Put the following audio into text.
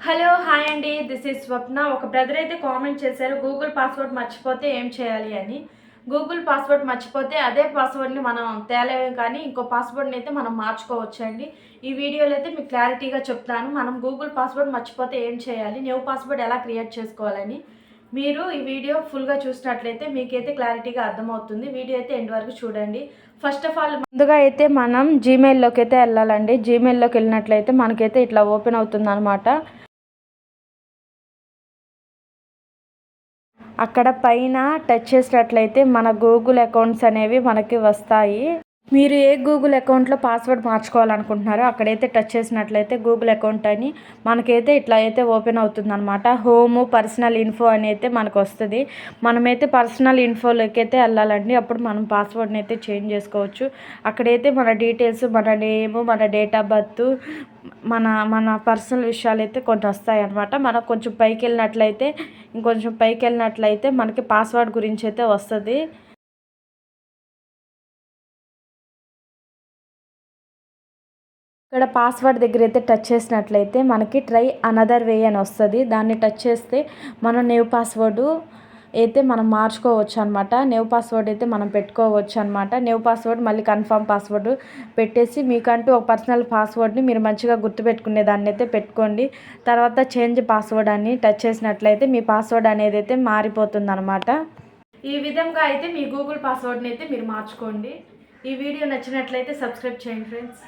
Hello hi అండి. This is Swapna. ఒక brother అయితే కామెంట్ చేశారు గూగుల్ పాస్వర్డ్ మర్చిపోతే ఏం చేయాలి? అని. గూగుల్ పాస్వర్డ్ మర్చిపోతే అదే పాస్వర్డ్ని మనం తేలేము కానీ ఇంకో పాస్వర్డ్ని అయితే మనం మార్చుకోవచ్చు అండి. ఈ వీడియోలో అయితే మీకు క్లారిటీగా చెప్తాను. మనం గూగుల్ పాస్వర్డ్ మర్చిపోతే ఏం చేయాలి? న్యూ పాస్వర్డ్ ఎలా క్రియేట్ చేసుకోవాలని. మీరు ఈ వీడియో ఫుల్గా చూసినట్లయితే మీకైతే క్లారిటీగా అర్థమవుతుంది. వీడియో అయితే ఎండ్ వరకు చూడండి. ఫస్ట్ ఆఫ్ ఆల్ ముందుగా అయితే మనం జీమెయిల్లోకి అయితే వెళ్ళాలండి. జీమెయిల్లోకి వెళ్ళినట్లయితే మనకైతే ఇట్లా ఓపెన్ అవుతుంది అనమాట అక్కడ పైన టచ్ చేసినట్లయితే మన గూగుల్ అకౌంట్స్ అనేవి మనకి వస్తాయి. మీరు ఏ గూగుల్ అకౌంట్లో పాస్వర్డ్ మార్చుకోవాలనుకుంటున్నారో అక్కడైతే టచ్ చేసినట్లయితే గూగుల్ అకౌంట్ అని మనకైతే ఇట్లా అయితే ఓపెన్ అవుతుంది అనమాట హోమ్ పర్సనల్ ఇన్ఫో అని అయితే మనకు వస్తుంది. మనమైతే పర్సనల్ ఇన్ఫోలోకి అయితే వెళ్ళాలండి. అప్పుడు మనం పాస్వర్డ్ని అయితే చేంజ్ చేసుకోవచ్చు. అక్కడైతే మన డీటెయిల్స్ మన నేమ్ మన డేట్ ఆఫ్ బర్త్ మన మన పర్సనల్ విషయాలు అయితే కొన్ని వస్తాయి అనమాట మనం కొంచెం పైకి వెళ్ళినట్లయితే ఇంకొంచెం పైకి వెళ్ళినట్లయితే మనకి పాస్వర్డ్ గురించి అయితే వస్తుంది. ఇక్కడ పాస్వర్డ్ దగ్గర అయితే టచ్ చేసినట్లయితే మనకి ట్రై అనదర్ వే అని వస్తుంది. దాన్ని టచ్ చేస్తే మనం న్యూ పాస్వర్డు అయితే మనం మార్చుకోవచ్చు అనమాట న్యూ పాస్వర్డ్ అయితే మనం పెట్టుకోవచ్చు అనమాట న్యూ పాస్వర్డ్ మళ్ళీ కన్ఫర్మ్ పాస్వర్డ్ పెట్టేసి మీకంటూ ఒక పర్సనల్ పాస్వర్డ్ని మీరు మంచిగా గుర్తుపెట్టుకునే దాన్ని అయితే పెట్టుకోండి. తర్వాత చేంజ్ పాస్వర్డ్ అని టచ్ చేసినట్లయితే మీ పాస్వర్డ్ అనేది అయితే మారిపోతుంది అనమాట ఈ విధంగా అయితే మీ గూగుల్ పాస్వర్డ్ని అయితే మీరు మార్చుకోండి. ఈ వీడియో నచ్చినట్లయితే సబ్స్క్రైబ్ చేయండి ఫ్రెండ్స్